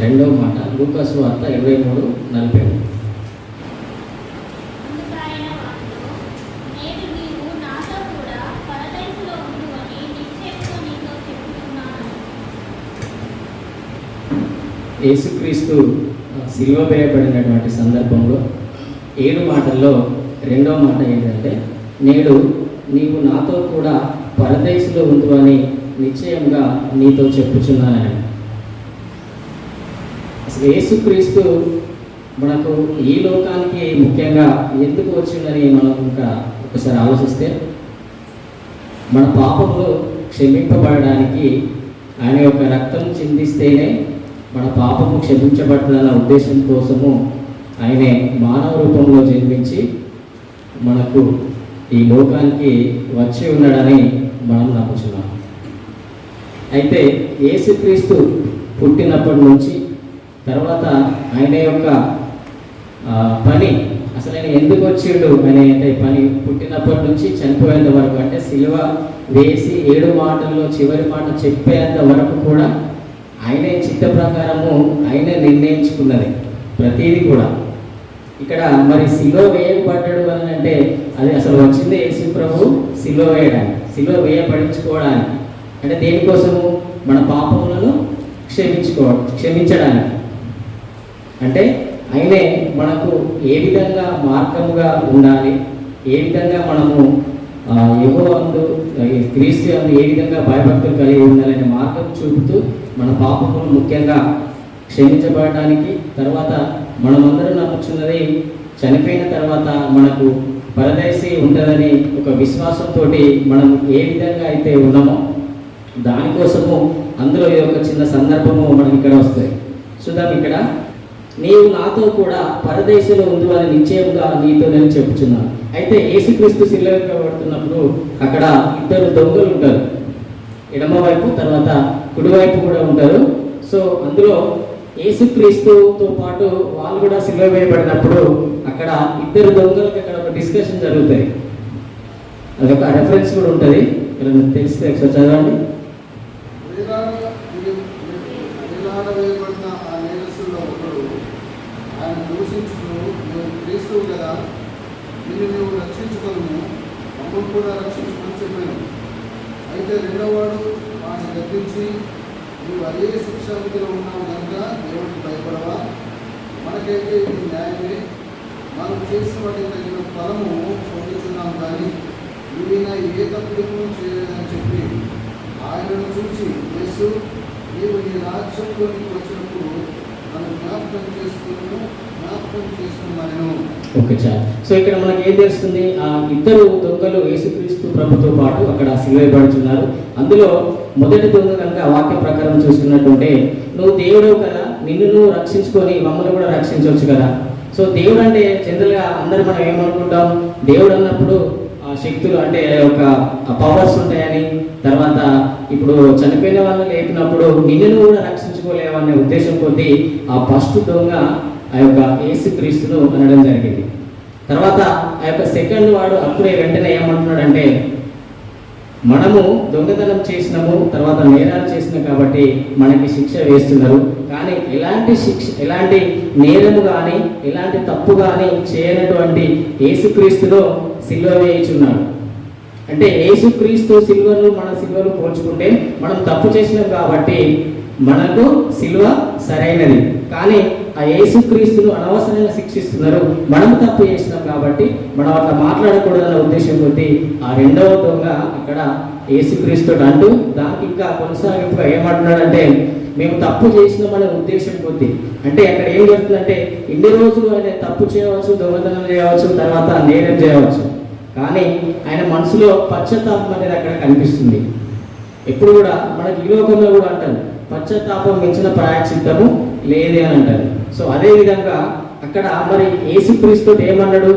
రెండవ మాట లూకాసు వార్త ఇరవై మూడు నలభై మూడు. యేసుక్రీస్తు ఆ, వేయబడినటువంటి సందర్భంలో ఏడు మాటల్లో రెండవ మాట ఏంటంటే నేడు నీవు నాతో కూడా పరదేశంలో ఉందని నిశ్చయంగా నీతో చెప్పుచున్నానని. అసలు యేసుక్రీస్తు మనకు ఈ లోకానికి ముఖ్యంగా ఎందుకు వచ్చిందని మనం ఇంకా ఒకసారి ఆలోచిస్తే మన పాపములు క్షమింపబడడానికి ఆయన యొక్క రక్తం చిందిస్తేనే మన పాపము క్షమించబడుతుందన్న ఉద్దేశం కోసము ఆయనే మానవ రూపంలో జన్మించి మనకు ఈ లోకానికి వచ్చి ఉన్నాడని మనం నమ్ముచున్నాం. అయితే యేసుక్రీస్తు పుట్టినప్పటి నుంచి తర్వాత ఆయన యొక్క పని అసలు ఆయన ఎందుకు వచ్చిండు అనే అంటే పని పుట్టినప్పటి నుంచి చనిపోయేంత వరకు అంటే సిలువ వేసి ఏడు మాటల్లో చివరి మాట చెప్పేంత వరకు కూడా ఆయనే చిత్త ప్రకారము ఆయనే నిర్ణయించుకున్నది ప్రతిదీ కూడా. ఇక్కడ మరి సిలువ వేయబడ్డాడు అని అంటే అది అసలు వచ్చింది యేసు ప్రభు సిలువ వేయడానికి సిలువ వేయబడించుకోవడానికి. అంటే దేనికోసము? మన పాపములను క్షమించుకో క్షమించడానికి. అంటే ఆయనే మనకు ఏ విధంగా మార్గముగా ఉండాలి ఏ విధంగా మనము ఎవో అందు క్రీస్తు అందు ఏ విధంగా భయభక్తులు కలిగి ఉండాలనే మార్గం చూపుతూ మన పాపములు ముఖ్యంగా క్షమించబడటానికి తర్వాత మనమందరం నమ్ముచున్నది చనిపోయిన తర్వాత మనకు పరదేశి ఉంటుందని ఒక విశ్వాసంతో మనం ఏ విధంగా అయితే ఉన్నామో దానికోసము అందులో ఈ యొక్క చిన్న సందర్భము మనకి ఇక్కడ వస్తాయి. చూద్దాం ఇక్కడ. నీవు నాతో కూడా పరదేశంలో ఉండు అని నిశ్చయముగా నీతో నేను చెప్పుచున్నాను అయితే యేసుక్రీస్తు పడుతున్నప్పుడు అక్కడ ఇద్దరు దొంగలు ఉంటారు. ఎడమ వైపు తర్వాత కుడివైపు కూడా ఉంటారు. సో అందులో యేసుక్రీస్తుతో పాటు వాళ్ళు కూడా సిల్వ వేయబడినప్పుడు అక్కడ ఇద్దరు దొంగలకి అక్కడ ఒక డిస్కషన్ జరుగుతాయి. అదొక రెఫరెన్స్ కూడా ఉంటుంది. తెలిస్తే ఒకసారి చదవండి. క్రీస్తువు కదా నిన్ను నువ్వు రక్షించుకోను మమ్మల్ని కూడా రక్షించుకొని చెప్పాను అయితే రెండోవాడు వాడిని గద్దించి నువ్వు అదే శిక్షావిధిలో ఉన్నావు కనుక దేవుడికి భయపడవా? మనకైతే ఇది న్యాయమే. మనం చేసిన వాటికి తగిన ఫలము పొందుతున్నాం కానీ నువ్వైనా ఏ తప్పుడుకు చేయలేదని చెప్పి ఆయనను చూసి యేసు నీవు నీ రాజ్యంలోనికి వచ్చినప్పుడు జ్ఞాపకం జ్ఞాపకం చేసుకున్నాను. ఓకే చాలు సో ఇక్కడ మనకి ఏం తెలుస్తుంది? ఆ ఇద్దరు దొంగలు యేసుక్రీస్తు ప్రభుతో పాటు అక్కడ సిలువైపడుతున్నారు అందులో మొదటి దొంగ కనుక వాక్య ప్రకారం చూసుకున్నట్టుంటే నువ్వు దేవుడు కదా నిన్ను నువ్వు రక్షించుకొని మమ్మల్ని కూడా రక్షించవచ్చు కదా. సో దేవుడు అంటే జనరల్గా అందరూ మనం ఏమనుకుంటాం? దేవుడు అన్నప్పుడు ఆ శక్తులు అంటే ఒక పవర్స్ ఉంటాయని తర్వాత ఇప్పుడు చనిపోయిన వాళ్ళని లేపినప్పుడు నిన్ను కూడా రక్షించుకోలేవనే ఉద్దేశం కొద్దీ ఆ ఫస్ట్ దొంగ ఆ యొక్క ఏసు క్రీస్తును అనడం జరిగింది. తర్వాత ఆ యొక్క సెకండ్ వాడు అప్పుడే వెంటనే ఏమంటున్నాడంటే మనము దొంగతనం చేసినాము తర్వాత నేరాలు చేసినాం కాబట్టి మనకి శిక్ష వేస్తున్నారు. కానీ ఎలాంటి శిక్ష ఎలాంటి నేరము కానీ ఎలాంటి తప్పు కానీ చేయనటువంటి ఏసుక్రీస్తులో సిల్వ వేయించున్నాడు. అంటే యేసుక్రీస్తు సిల్వర్లు మన సిల్వర్లు పోల్చుకుంటే మనం తప్పు చేసినాం కాబట్టి మనకు సిల్వ సరైనది. కానీ ఆ యేసుక్రీస్తును అనవసరంగా శిక్షిస్తున్నారు. మనం తప్పు చేసినాం కాబట్టి మనం అట్లా మాట్లాడకూడదన్న ఉద్దేశం కొద్ది ఆ రెండవ దొంగ అక్కడ యేసుక్రీస్తు అంటూ దానికి ఇంకా కొనసాగింపుగా ఏమంటున్నాడంటే మేము తప్పు చేసినామనే ఉద్దేశం కొద్ది. అంటే అక్కడ ఏం జరుగుతుందంటే ఇన్ని రోజులు అంటే తప్పు చేయవచ్చు దొంగతనం చేయవచ్చు తర్వాత నేరం చేయవచ్చు. కానీ ఆయన మనసులో పశ్చాత్తాపం అనేది అక్కడ కనిపిస్తుంది. ఎప్పుడు కూడా మనకి ఈ లోకంలో కూడా అంటారు పశ్చాత్తాపం మించిన ప్రాయశ్చిత్తము లేదే అని అంటారు. సో అదే విధంగా అక్కడ మరి ఏసుక్రీస్తు ఏమన్నాడు?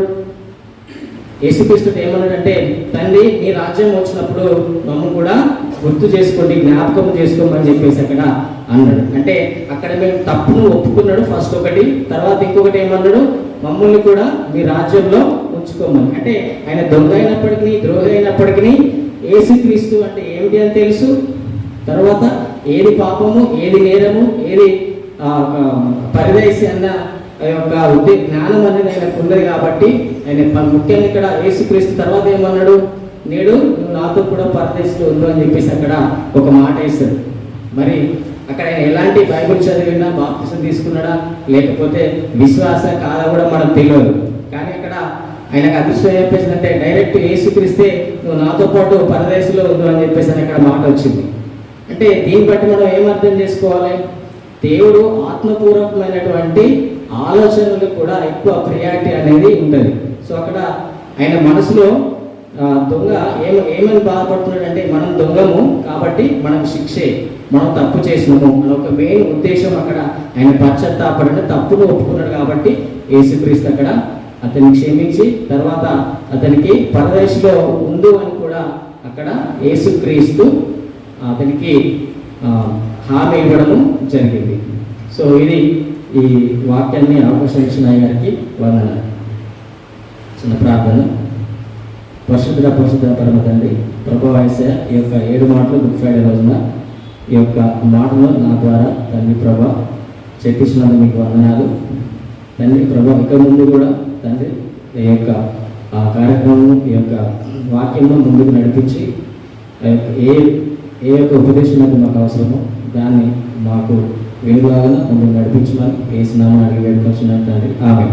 ఏసుక్రీస్తు ఏమన్నాడు అంటే తండ్రి నీ రాజ్యం వచ్చినప్పుడు మమ్మల్ని కూడా గుర్తు చేసుకోండి జ్ఞాపకం చేసుకోమని చెప్పేసి అక్కడ అన్నాడు. అంటే అక్కడ మేము తప్పును ఒప్పుకున్నాడు ఫస్ట్ ఒకటి తర్వాత ఇంకొకటి ఏమన్నాడు? మమ్మల్ని కూడా మీ రాజ్యంలో ఉంచుకోమని. అంటే ఆయన దొంగ అయినప్పటికీ ద్రోహి అయినప్పటికీ యేసుక్రీస్తు అంటే ఏమిటి అని తెలుసు? తర్వాత ఏది పాపము ఏది నేరము ఏది ఆ పరిదేశి అన్న ఆ యొక్క ఉద్దే జ్ఞానం అనేది ఆయనకు ఉన్నది కాబట్టి ఆయన ముఖ్యంగా ఇక్కడ యేసుక్రీస్తు తర్వాత ఏమన్నాడు? నేడు నువ్వు నాతో కూడా పరదేశంలో ఉండు అని చెప్పేసి అక్కడ ఒక మాట వేస్తాడు మరి అక్కడ ఆయన ఎలాంటి బైబుల్ చదివినా బాప్తిసం తీసుకున్నాడా? లేకపోతే విశ్వాస కాదా కూడా మనకు తెలియదు. ఆయనకు అదృష్టం చెప్పేసి అంటే డైరెక్ట్ ఏసుక్రిస్తే నువ్వు నాతో పాటు పరదేశంలో ఉండు అని చెప్పేసి అని అక్కడ మాట వచ్చింది. అంటే దీన్ని బట్టి మనం ఏం అర్థం చేసుకోవాలి? దేవుడు ఆత్మపూర్వకమైనటువంటి ఆలోచనలు కూడా ఎక్కువ ప్రియారిటీ అనేది ఉంటుంది. సో అక్కడ ఆయన మనసులో దొంగ ఏమ ఏమని బాధపడుతున్నాడు అంటే మనం దొంగము కాబట్టి మనకు శిక్షే మనం తప్పు చేసినాము మన ఒక మెయిన్ ఉద్దేశం అక్కడ ఆయన పశ్చాత్తాపడంటే తప్పును ఒప్పుకున్నాడు కాబట్టి ఏసుక్రీస్తు అక్కడ అతన్ని క్షమించి తర్వాత అతనికి పరదేశంలో ఉండు అని కూడా అక్కడ యేసుక్రీస్తు అతనికి హామీ ఇవ్వడము జరిగింది. సో ఇది ఈ వాక్యాన్ని అవకాశం ఇచ్చిన గారికి వందన చిన్న ప్రార్థన. పరిశుద్ధ పరిశుద్ధ పరమ తండ్రి ప్రభావాయస ఈ యొక్క ఏడు మాటలు గుడ్ ఫ్రైడే రోజున ఈ యొక్క మాటలు నా ద్వారా తండ్రి ప్రభా చెప్పించినందుకు మీకు వందనాలు. తండ్రి ప్రభా ఇక ముందు కూడా తండ్రి ఈ యొక్క ఆ కార్యక్రమం ఈ యొక్క వాక్యంలో ముందుకు నడిపించి ఏ ఏ యొక్క ఉపదేశం అయితే మాకు అవసరమో దాన్ని మాకు వెలుగులాగా ముందుకు నడిపించమని వేసినామని అడిగి వేడుకొచ్చినట్టు తండ్రి. ఆమె